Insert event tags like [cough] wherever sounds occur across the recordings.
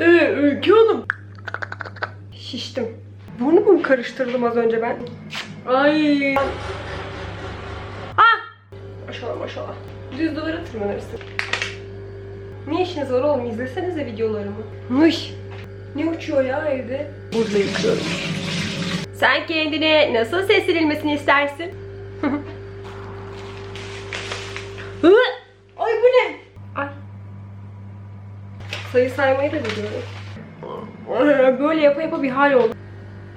Ee, Öykü Hanım. Şiştim. Burnumu mu karıştırdım az önce ben? Ay. Ah! Maşallah maşallah. Düz duvara tırmanırsın. Ne işiniz var oğlum? İzlesenize videolarımı. Mış. Ne uçuyor ya evde? Burada yıkıyorum. Sen kendine nasıl ses verilmesini istersin? [laughs] Hı! Sayı saymayı da biliyorum. Böyle yapa yapa bir hal oldu.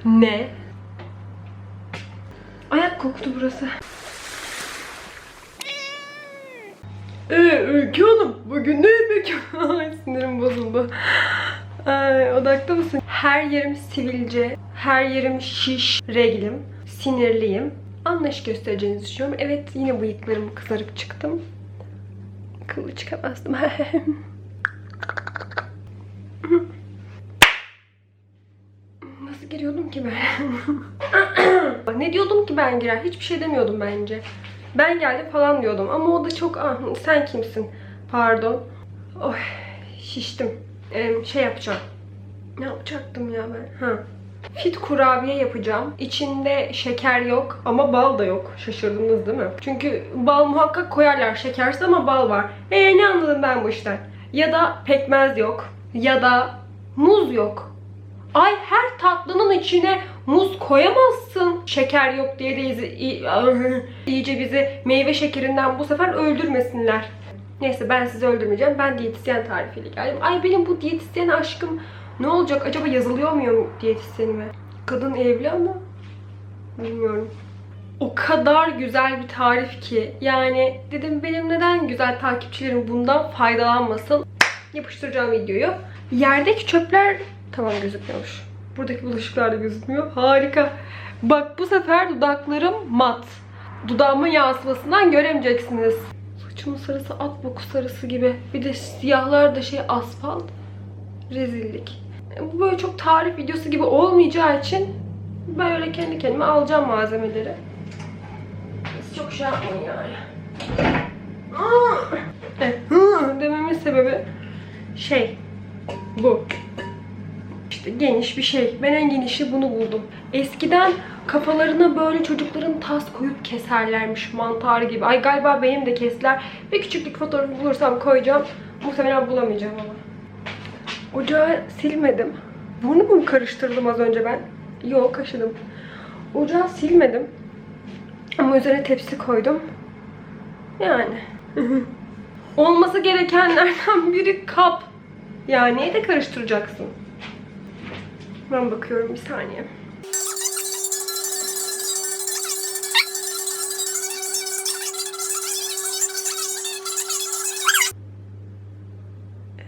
Ne? Ayak koktu burası. Ee, Öykü Hanım, bugün ne yemek? [laughs] Sinirim bozuldu. Ay, odakta mısın? Her yerim sivilce, her yerim şiş, reglim, sinirliyim. Anlayış göstereceğinizi düşünüyorum. Evet, yine bıyıklarım kızarık çıktım. Kılı çıkamazdım. [laughs] Nasıl giriyordum ki ben? [coughs] ne diyordum ki ben girer? Hiçbir şey demiyordum bence. Ben geldim falan diyordum ama o da çok ah sen kimsin? Pardon. Oy şiştim. Ee, şey yapacağım. Ne yapacaktım ya ben? Ha. Fit kurabiye yapacağım. İçinde şeker yok ama bal da yok. Şaşırdınız değil mi? Çünkü bal muhakkak koyarlar şekersiz ama bal var. Ee ne anladım ben bu işten? Ya da pekmez yok. Ya da muz yok. Ay her tatlının içine muz koyamazsın. Şeker yok diye de [laughs] iyice bizi meyve şekerinden bu sefer öldürmesinler. Neyse ben sizi öldürmeyeceğim. Ben diyetisyen tarifiyle geldim. Ay benim bu diyetisyen aşkım ne olacak? Acaba yazılıyor muyum diyetisyenime? Kadın evli ama bilmiyorum. O kadar güzel bir tarif ki. Yani dedim benim neden güzel takipçilerim bundan faydalanmasın. Yapıştıracağım videoyu. Yerdeki çöpler tamam gözükmüyormuş. Buradaki bulaşıklar da gözükmüyor. Harika. Bak bu sefer dudaklarım mat. Dudağımın yansımasından göremeyeceksiniz. Saçımın sarısı at boku sarısı gibi. Bir de siyahlar da şey asfalt. Rezillik. Bu böyle çok tarif videosu gibi olmayacağı için ben öyle kendi kendime alacağım malzemeleri. Çok şey yapmayın yani. Evet, dememin sebebi şey bu. Geniş bir şey. Ben en genişi bunu buldum. Eskiden kafalarına böyle çocukların tas koyup keserlermiş mantar gibi. Ay galiba benim de kestiler. Bir küçüklük fotoğrafı bulursam koyacağım. Muhtemelen bulamayacağım ama. Ocağı silmedim. Burnumu mu karıştırdım az önce ben? Yok kaşıdım. Ocağı silmedim. Ama üzerine tepsi koydum. Yani. [laughs] Olması gerekenlerden biri kap. Yani de karıştıracaksın? Ben bakıyorum bir saniye.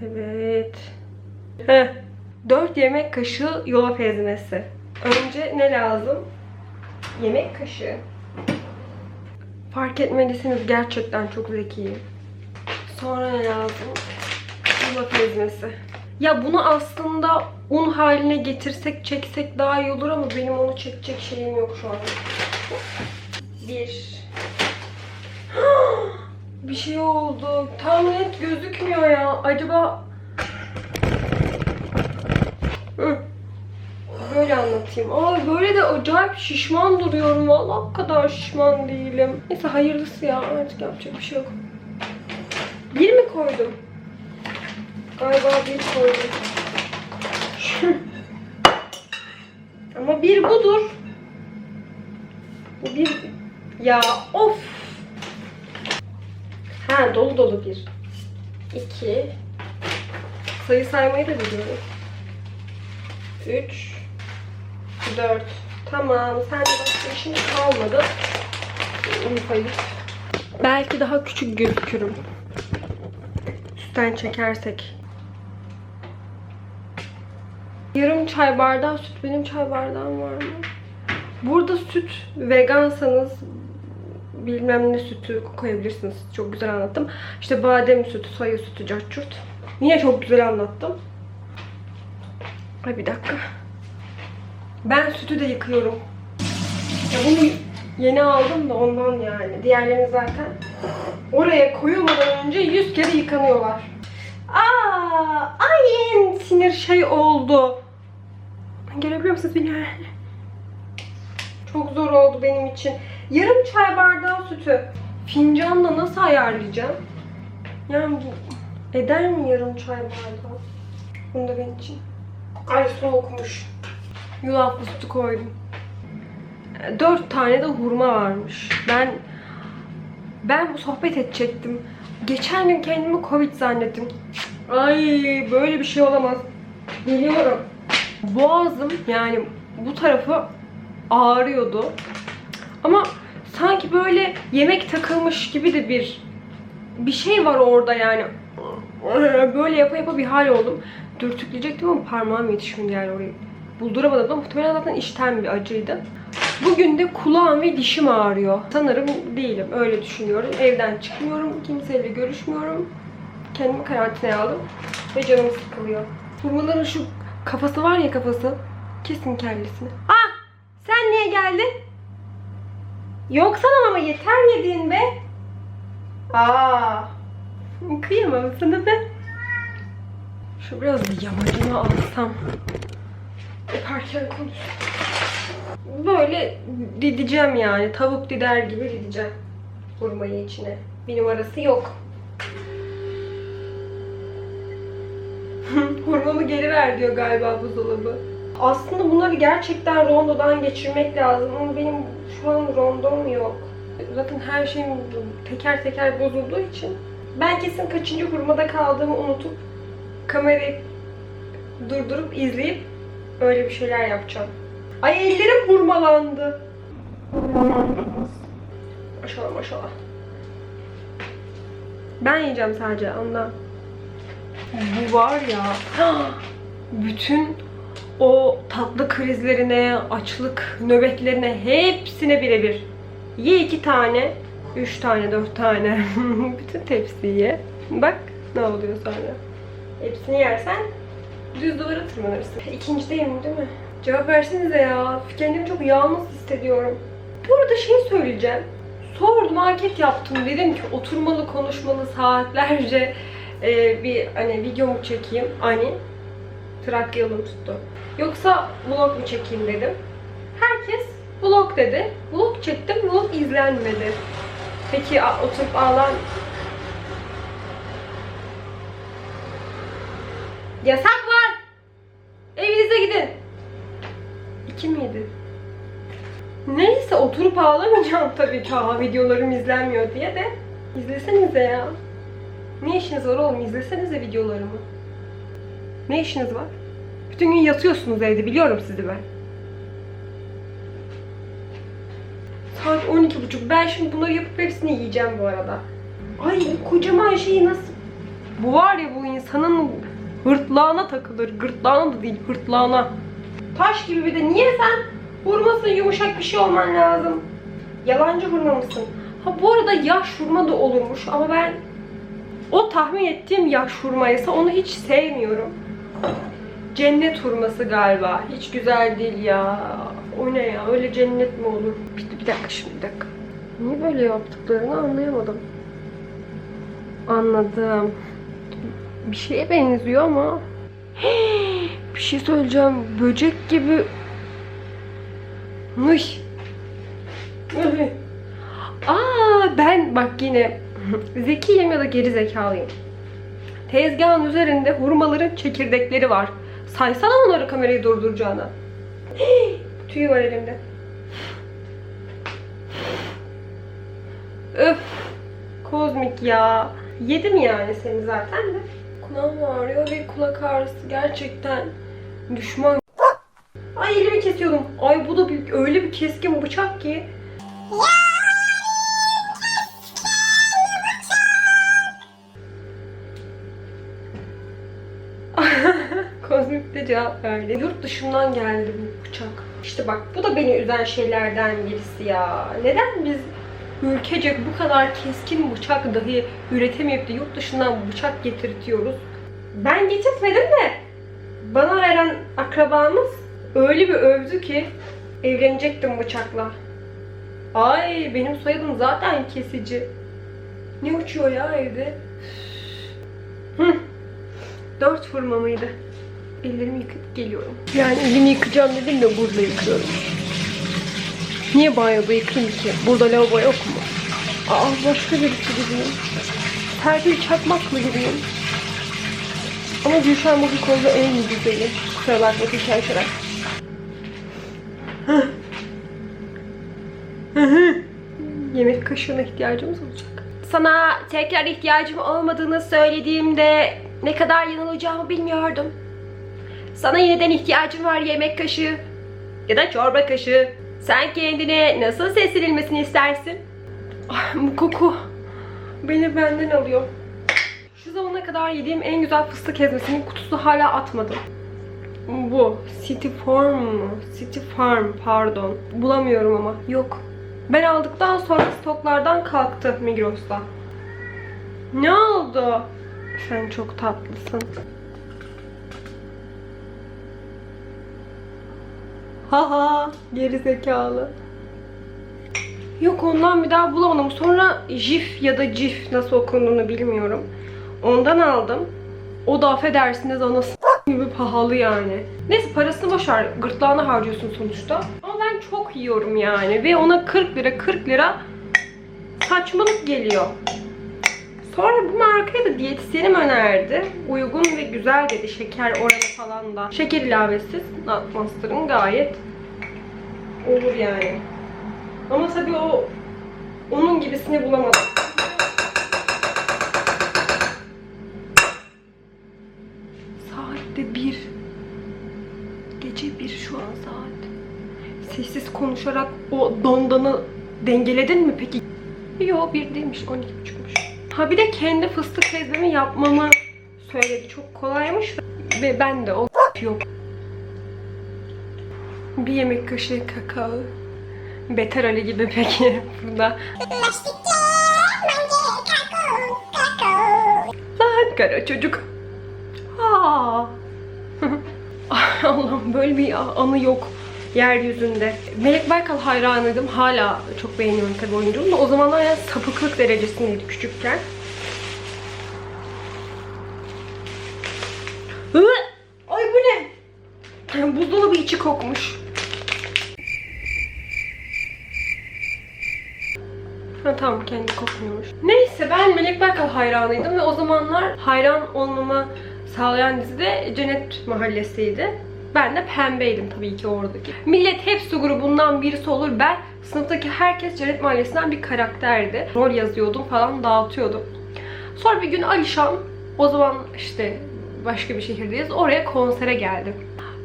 Evet. Heh. 4 yemek kaşığı yulaf ezmesi. Önce ne lazım? Yemek kaşığı. Fark etmelisiniz gerçekten çok zekiyim. Sonra ne lazım? Yulaf ezmesi. Ya bunu aslında un haline getirsek, çeksek daha iyi olur ama benim onu çekecek şeyim yok şu an. Bir. [gasps] Bir şey oldu. Tam net gözükmüyor ya. Acaba... Böyle anlatayım. Aa böyle de acayip şişman duruyorum. Vallahi o kadar şişman değilim. Neyse hayırlısı ya. Artık yapacak bir şey yok. Bir mi koydum? Galiba bir koydum. [laughs] Ama bir budur. Bu bir... Ya of! Ha dolu dolu bir. İki. Sayı saymayı da biliyorum. Üç. Dört. Tamam. Sen de başka işin kalmadı. Unutayım. Belki daha küçük gözükürüm. Üstten çekersek. Yarım çay bardağı süt. Benim çay bardağım var mı? Burada süt vegansanız bilmem ne sütü koyabilirsiniz. Çok güzel anlattım. İşte badem sütü, soya sütü, cacurt. Yine çok güzel anlattım. Ay bir dakika. Ben sütü de yıkıyorum. Ya bunu yeni aldım da ondan yani. Diğerlerini zaten oraya koyulmadan önce 100 kere yıkanıyorlar. Aa, ay en sinir şey oldu. Gelebiliyor musunuz beni? Çok zor oldu benim için. Yarım çay bardağı sütü fincanla nasıl ayarlayacağım? Yani bu eder mi yarım çay bardağı? Bunu da benim için. Ay soğukmuş. Yulaflı sütü koydum. E, Dört tane de hurma varmış. Ben ben bu sohbet edecektim. Geçen gün kendimi Covid zannettim. Ay böyle bir şey olamaz. Biliyorum. Boğazım yani bu tarafı ağrıyordu. Ama sanki böyle yemek takılmış gibi de bir bir şey var orada yani. Böyle yapa yapa bir hal oldum. Dürtükleyecektim ama parmağım yetişmedi yani orayı. Bulduramadım da muhtemelen zaten içten bir acıydı. Bugün de kulağım ve dişim ağrıyor. Sanırım değilim. Öyle düşünüyorum. Evden çıkmıyorum. Kimseyle görüşmüyorum. Kendimi karantinaya aldım. Ve canım sıkılıyor. Hurmaların şu kafası var ya kafası. Kesin kellesini. Ah! Sen niye geldin? Yok sana ama yeter yediğin be. Aa! Kıyamam sana be. Şu biraz yamacına alsam. Yaparken konuş. Böyle dideceğim yani. Tavuk dider gibi dideceğim. Hurmayı içine. Bir numarası yok. [laughs] Hurmamı geri ver diyor galiba buzdolabı. Aslında bunları gerçekten rondodan geçirmek lazım ama benim şu an rondom yok. Zaten her şeyim teker teker bozulduğu için ben kesin kaçıncı hurmada kaldığımı unutup kamerayı durdurup izleyip öyle bir şeyler yapacağım. Ay ellerim hurmalandı. Maşallah maşallah. Ben yiyeceğim sadece ondan. Bu var ya. [gasps] Bütün o tatlı krizlerine, açlık nöbetlerine hepsine birebir. Ye iki tane, üç tane, dört tane. [laughs] Bütün tepsiyi ye. Bak ne oluyor sonra. Hepsini yersen düz duvara tırmanırsın. İkincideyim değil mi? Cevap versenize ya. Kendimi çok yalnız hissediyorum. Bu arada şey söyleyeceğim. Sordum, anket yaptım. Dedim ki oturmalı, konuşmalı saatlerce e, bir hani video mu çekeyim? Hani Trakya yolum tuttu. Yoksa vlog mu çekeyim dedim. Herkes vlog dedi. Vlog çektim, vlog izlenmedi. Peki oturup ağlan... Yasak var! Evinize gidin! İki miydi? Neyse oturup ağlamayacağım tabii ki ha videolarım izlenmiyor diye de. İzlesenize ya. Ne işiniz var oğlum? İzlesenize videolarımı. Ne işiniz var? Bütün gün yatıyorsunuz evde biliyorum sizi ben. Saat 12.30. Ben şimdi bunları yapıp hepsini yiyeceğim bu arada. Ay kocaman şeyi nasıl... Bu var ya bu insanın hırtlağına takılır. Gırtlağına da değil hırtlağına. Taş gibi bir de niye sen hurmasın yumuşak bir şey olman lazım. Yalancı hurma mısın? Ha bu arada yaş hurma da olurmuş ama ben o tahmin ettiğim yaş hurmaysa onu hiç sevmiyorum. Cennet hurması galiba. Hiç güzel değil ya. O ne ya? Öyle cennet mi olur? Bir, bir dakika şimdi bir dakika. Niye böyle yaptıklarını anlayamadım. Anladım. Bir şeye benziyor ama. [gasps] bir şey söyleyeceğim. Böcek gibi. Mıh. Aa ben bak yine [laughs] zekiyim ya da geri zekalıyım. Tezgahın üzerinde hurmaların çekirdekleri var. Saysana onları kamerayı durduracağına. [gasps] Tüy var elimde. Öf. Kozmik ya. Yedim yani seni zaten de. Kulağım ağrıyor ve kulak ağrısı gerçekten düşman. Ay elimi kesiyordum. Ay bu da bir, öyle bir keskin bıçak ki. Kozmik cevap verdi. Yurt dışından geldi bu bıçak. İşte bak bu da beni üzen şeylerden birisi ya. Neden biz ülkece bu kadar keskin bıçak dahi üretemeyip de yurt dışından bıçak getirtiyoruz? Ben getirtmedim de bana veren akrabamız öyle bir övdü ki evlenecektim bıçakla. Ay benim soyadım zaten kesici. Ne uçuyor ya evde? Hı. Dört vurma mıydı? Ellerimi yıkayıp geliyorum. Yani elimi yıkayacağım dedim de burada yıkıyorum. Niye banyoda yıkayayım ki? Burada lavabo yok mu? Aa başka birisi gibiyim. Serpil Çakmak'la gibiyim. Ama Gülşen bugün konuda en güzeli. Kusura bakma Gülşen Şener. Yemek kaşığına ihtiyacımız olacak. Sana tekrar ihtiyacım olmadığını söylediğimde ne kadar yanılacağımı bilmiyordum. Sana yeniden ihtiyacım var yemek kaşığı ya da çorba kaşığı. Sen kendine nasıl seslenilmesini istersin? Ah, bu koku beni benden alıyor. Şu zamana kadar yediğim en güzel fıstık ezmesinin kutusu hala atmadım. Bu City Farm mı? City Farm pardon. Bulamıyorum ama. Yok. Ben aldıktan sonra stoklardan kalktı Migros'ta. Ne oldu? Sen çok tatlısın. Haha geri zekalı. Yok ondan bir daha bulamadım. Sonra Jif ya da Cif nasıl okunduğunu bilmiyorum. Ondan aldım. O da affedersiniz anası gibi pahalı yani. Neyse parasını boşver. Gırtlağına harcıyorsun sonuçta. Ama ben çok yiyorum yani. Ve ona 40 lira 40 lira saçmalık geliyor. Sonra markayı da diyetisyenim önerdi. Uygun ve güzel dedi. Şeker oranı falan da. Şeker ilavesiz. Monster'ın gayet olur yani. Ama tabii o onun gibisini bulamadım. Saatte bir. Gece bir şu an saat. Sessiz konuşarak o dondanı dengeledin mi peki? Yo bir değilmiş 12.30'muş. Ha bir de kendi fıstık ezmemi yapmamı söyledi. Çok kolaymış ve ben de o [laughs] yok. Bir yemek kaşığı kakao. Beter Ali gibi peki [laughs] burada. Lan kara çocuk. [laughs] Allah'ım böyle bir anı yok yeryüzünde. Melek Baykal hayranıydım. Hala çok beğeniyorum tabii oyunculuğunu. O zamanlar yani sapıklık derecesindeydi küçükken. Ay bu ne? Buzdolabı içi kokmuş. Ha tamam kendi kokmuyormuş. Neyse ben Melek Baykal hayranıydım ve o zamanlar hayran olmamı sağlayan dizi de Cennet Mahallesi'ydi. Ben de pembeydim tabii ki oradaki. Millet hepsi grubundan birisi olur. Ben sınıftaki herkes Cennet Mahallesi'nden bir karakterdi. Rol yazıyordum falan dağıtıyordum. Sonra bir gün Alişan, o zaman işte başka bir şehirdeyiz. Oraya konsere geldi.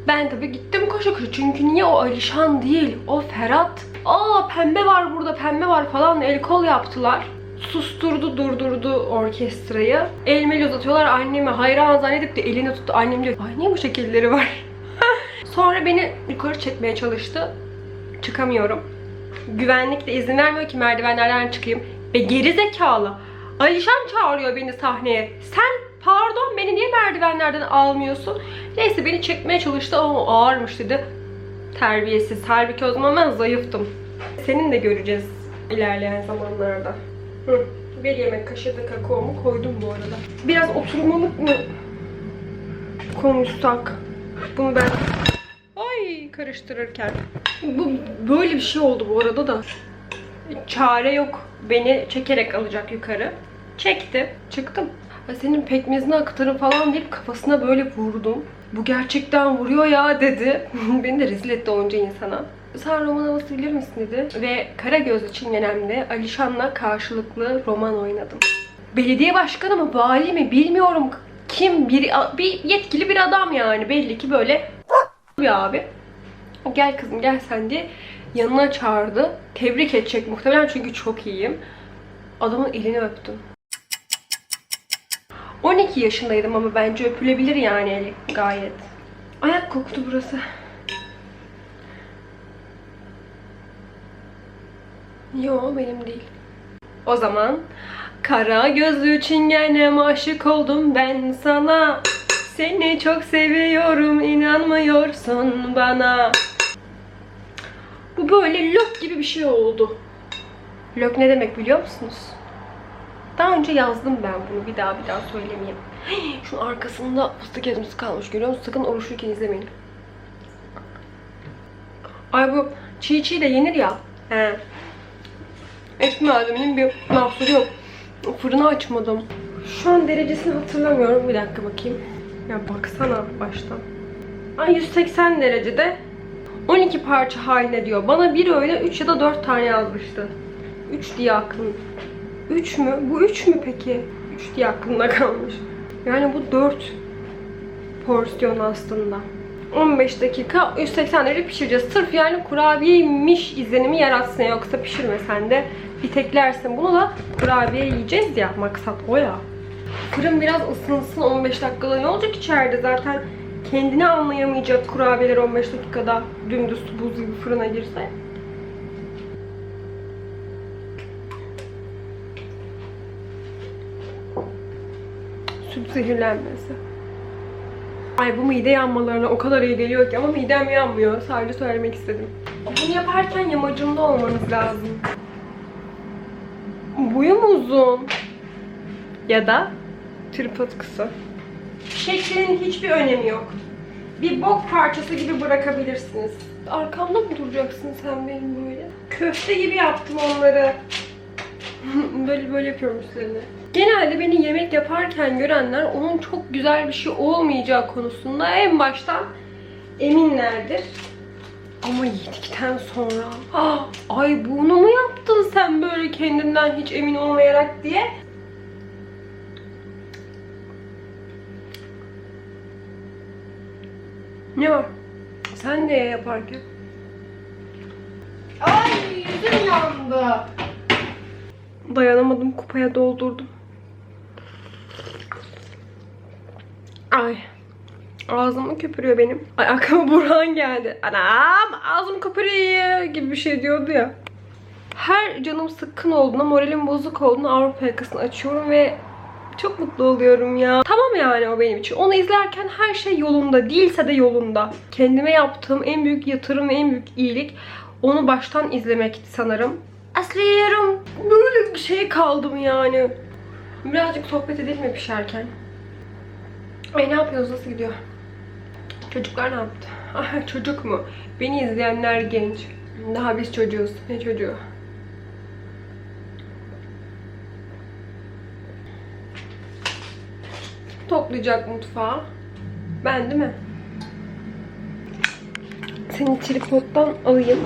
Ben tabii gittim koşa koşa. Çünkü niye o Alişan değil, o Ferhat. Aa pembe var burada, pembe var falan el kol yaptılar. Susturdu, durdurdu orkestrayı. Elmeli uzatıyorlar. Annemi hayran zannedip de elini tuttu. Annem diyor, ay niye bu şekilleri var? Sonra beni yukarı çekmeye çalıştı. Çıkamıyorum. Güvenlik de izin vermiyor ki merdivenlerden çıkayım. Ve geri zekalı. Alişan çağırıyor beni sahneye. Sen pardon beni niye merdivenlerden almıyorsun? Neyse beni çekmeye çalıştı ama ağırmış dedi. Terbiyesiz. Halbuki o zaman ben zayıftım. Senin de göreceğiz ilerleyen zamanlarda. Hı. Bir yemek kaşığı da kakaomu koydum bu arada. Biraz oturmalık mı konuşsak? Bunu ben karıştırırken. Bu böyle bir şey oldu bu arada da. Çare yok. Beni çekerek alacak yukarı. Çekti. Çıktım. Senin pekmezini akıtırım falan deyip kafasına böyle vurdum. Bu gerçekten vuruyor ya dedi. [laughs] Beni de rezil etti onca insana. Sen roman havası bilir misin dedi. Ve Karagözlü Çingenem'de Alişan'la karşılıklı roman oynadım. Belediye başkanı mı, vali mi bilmiyorum kim bir, bir yetkili bir adam yani belli ki böyle bir abi. Gel kızım gel sen diye yanına çağırdı. Tebrik edecek muhtemelen çünkü çok iyiyim. Adamın elini öptüm. 12 yaşındaydım ama bence öpülebilir yani gayet. Ayak koktu burası. Yo benim değil. O zaman kara gözlü çingenem aşık oldum ben sana. Seni çok seviyorum inanmıyorsun bana. Böyle lök gibi bir şey oldu. Lök ne demek biliyor musunuz? Daha önce yazdım ben bunu. Bir daha bir daha söylemeyeyim. [gasps] Şunun arkasında fıstık ezmesi kalmış görüyor musun? Sakın oruçluyken izlemeyin. Ay bu çiğ çiğ de yenir ya. He. Et malzemenin bir mahsuru yok. Fırını açmadım. Şu an derecesini hatırlamıyorum. Bir dakika bakayım. Ya baksana baştan. Ay 180 derecede 12 parça haline diyor. Bana bir öyle 3 ya da 4 tane yazmıştı. 3 diye aklım. 3 mü? Bu 3 mü peki? 3 diye aklımda kalmış. Yani bu 4 porsiyon aslında. 15 dakika 180 derece pişireceğiz. Sırf yani kurabiyeymiş izlenimi yaratsın. Yoksa pişirmesen de bir teklersin. Bunu da kurabiye yiyeceğiz ya. Maksat o ya. Fırın biraz ısınsın 15 dakikada. Ne olacak içeride zaten kendini anlayamayacak kurabiyeler 15 dakikada dümdüz buz gibi fırına girse. Süt zehirlenmesi. Ay bu mide yanmalarına o kadar iyi geliyor ki ama midem yanmıyor. Sadece söylemek istedim. Bunu yaparken yamacında olmanız lazım. Boyum uzun. Ya da tripod kısa. Şeklinin hiçbir önemi yok. Bir bok parçası gibi bırakabilirsiniz. Arkamda mı duracaksın sen benim böyle? Köfte gibi yaptım onları. [laughs] böyle böyle yapıyorum üstlerine. Genelde beni yemek yaparken görenler onun çok güzel bir şey olmayacağı konusunda en baştan eminlerdir. Ama yedikten sonra ah, ay bunu mu yaptın sen böyle kendinden hiç emin olmayarak diye Ne var? Sen de yaparken. Ay yüzüm yandı. Dayanamadım kupaya doldurdum. Ay. Ağzımı köpürüyor benim. Ay aklıma Burhan geldi. Anam ağzım köpürüyor gibi bir şey diyordu ya. Her canım sıkkın olduğunda, moralim bozuk olduğunda Avrupa yakasını açıyorum ve çok mutlu oluyorum ya. Tamam yani o benim için. Onu izlerken her şey yolunda. Değilse de yolunda. Kendime yaptığım en büyük yatırım en büyük iyilik onu baştan izlemekti sanırım. Aslıyorum. Böyle bir şey kaldım yani. Birazcık sohbet edelim mi pişerken? Ay ne yapıyoruz? Nasıl gidiyor? Çocuklar ne yaptı? Ah, çocuk mu? Beni izleyenler genç. Daha biz çocuğuz. Ne çocuğu? Toplayacak mutfağı. Ben değil mi? Seni tripoddan alayım.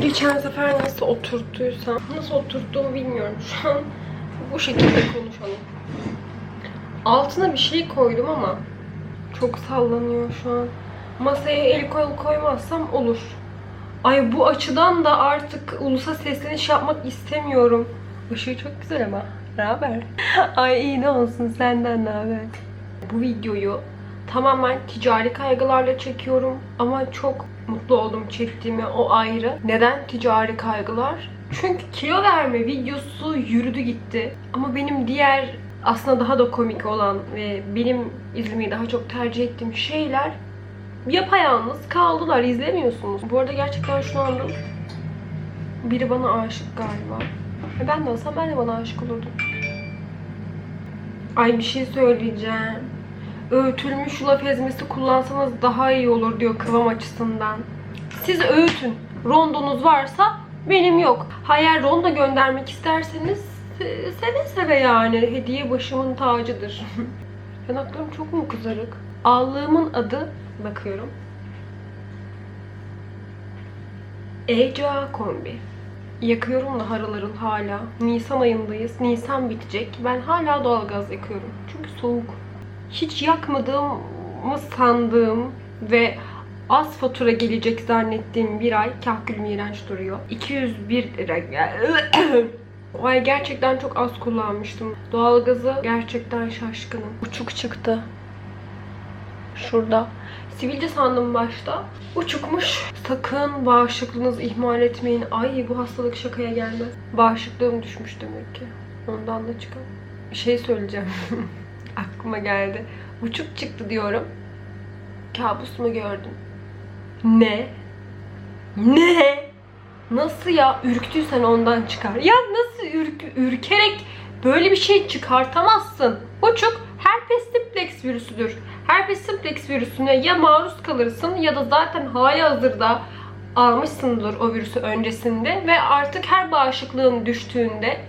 Geçen sefer nasıl oturttuysam, nasıl oturttuğumu bilmiyorum. Şu an bu şekilde konuşalım. Altına bir şey koydum ama çok sallanıyor şu an. Masaya el kol koymazsam olur. Ay bu açıdan da artık ulusa sesleniş yapmak istemiyorum. Işığı çok güzel ama. Ne haber? [laughs] Ay iyi ne olsun senden ne haber? Bu videoyu tamamen ticari kaygılarla çekiyorum ama çok mutlu oldum çektiğime o ayrı. Neden ticari kaygılar? Çünkü kilo verme videosu yürüdü gitti. Ama benim diğer aslında daha da komik olan ve benim izlemeyi daha çok tercih ettiğim şeyler yapayalnız kaldılar. izlemiyorsunuz. Bu arada gerçekten şu anda biri bana aşık galiba. E Ben de olsam ben de bana aşık olurdum. Ay bir şey söyleyeceğim. Öğütülmüş yulaf ezmesi kullansanız daha iyi olur diyor kıvam açısından. Siz öğütün. Rondonuz varsa benim yok. Hayır rondo göndermek isterseniz e, seve seve yani. Hediye başımın tacıdır. [laughs] Yanaklarım çok mu kızarık? Allığımın adı bakıyorum. Eca kombi. Yakıyorum da haraların hala. Nisan ayındayız. Nisan bitecek. Ben hala doğalgaz yakıyorum. Çünkü soğuk. Hiç yakmadığımı sandığım ve az fatura gelecek zannettiğim bir ay kahkülüm iğrenç duruyor. 201 lira. O [coughs] ay gerçekten çok az kullanmıştım. Doğalgazı gerçekten şaşkınım. Uçuk çıktı. Şurada. Sivilce sandım başta. Uçukmuş. Sakın bağışıklığınızı ihmal etmeyin. Ay bu hastalık şakaya gelmez. Bağışıklığım düşmüş demek ki. Ondan da çıkan. Şey söyleyeceğim. [laughs] Aklıma geldi. Uçuk çıktı diyorum. Kabus mu gördün? Ne? Ne? Nasıl ya? Ürktüysen ondan çıkar. Ya nasıl ürk- ürkerek böyle bir şey çıkartamazsın. Uçuk herpes simplex virüsüdür. Herpes simplex virüsüne ya maruz kalırsın ya da zaten hali hazırda almışsındır o virüsü öncesinde ve artık her bağışıklığın düştüğünde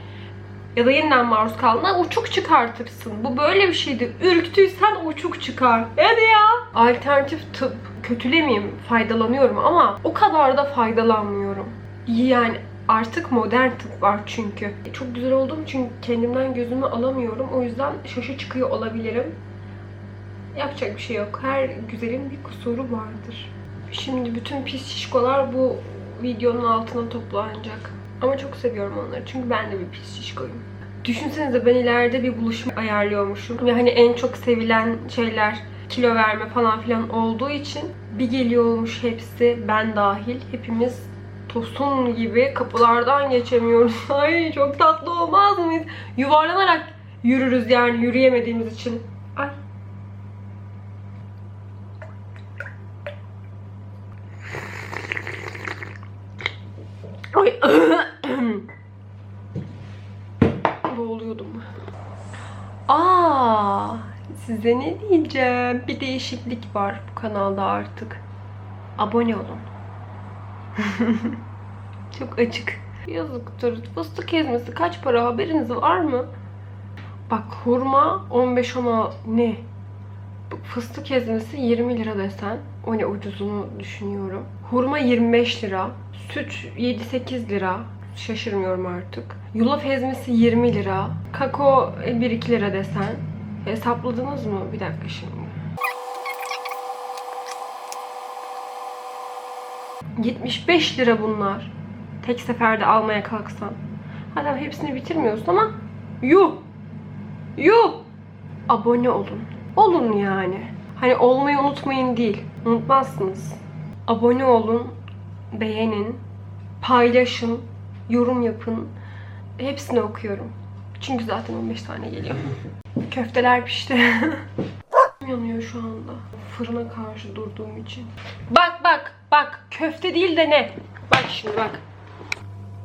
ya da yeniden maruz kaldığında uçuk çıkartırsın. Bu böyle bir şeydi. Ürktüysen uçuk çıkar. Hadi ya. Alternatif tıp. Kötülemeyeyim. Faydalanıyorum ama o kadar da faydalanmıyorum. Yani artık modern tıp var çünkü. Çok güzel olduğum için kendimden gözümü alamıyorum. O yüzden şaşı çıkıyor olabilirim. Yapacak bir şey yok. Her güzelin bir kusuru vardır. Şimdi bütün pis şişkolar bu videonun altına toplanacak. Ama çok seviyorum onları çünkü ben de bir pis şişkoyum. Düşünsenize ben ileride bir buluşma ayarlıyormuşum. Ve hani en çok sevilen şeyler kilo verme falan filan olduğu için bir geliyormuş hepsi ben dahil. Hepimiz tosun gibi kapılardan geçemiyoruz. [laughs] Ay çok tatlı olmaz mıyız? Yuvarlanarak yürürüz yani yürüyemediğimiz için. Ay Ay. [coughs] Boğuluyordum. Aa, size ne diyeceğim? Bir değişiklik var bu kanalda artık. Abone olun. [laughs] Çok açık. Yazıktır. Fıstık ezmesi kaç para haberiniz var mı? Bak hurma 15 ama ne? Fıstık ezmesi 20 lira desen. O ne ucuzunu düşünüyorum. Hurma 25 lira. Süt 7-8 lira. Şaşırmıyorum artık. Yulaf ezmesi 20 lira. Kakao 1-2 lira desen. Hesapladınız mı? Bir dakika şimdi. 75 lira bunlar. Tek seferde almaya kalksan. Hatta hepsini bitirmiyorsun ama yuh! Yuh! Abone olun. Olun yani. Hani olmayı unutmayın değil. Unutmazsınız. Abone olun, beğenin, paylaşın, yorum yapın. Hepsini okuyorum. Çünkü zaten 15 tane geliyor. [laughs] Köfteler pişti. [laughs] Yanıyor şu anda. Fırına karşı durduğum için. Bak bak bak köfte değil de ne? Bak şimdi bak.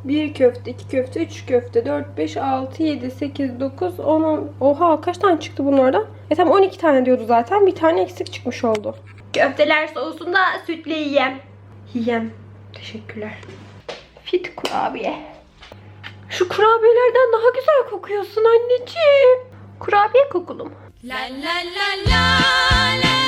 1 köfte, 2 köfte, 3 köfte, 4, 5, 6, 7, 8, 9, 10, Oha kaç tane çıktı bunlardan? E tamam 12 tane diyordu zaten. Bir tane eksik çıkmış oldu. Köfteler soğusunda sütlü yiyem. Yiyem. Teşekkürler. Fit kurabiye. Şu kurabiyelerden daha güzel kokuyorsun anneciğim. Kurabiye kokulum. La la la la la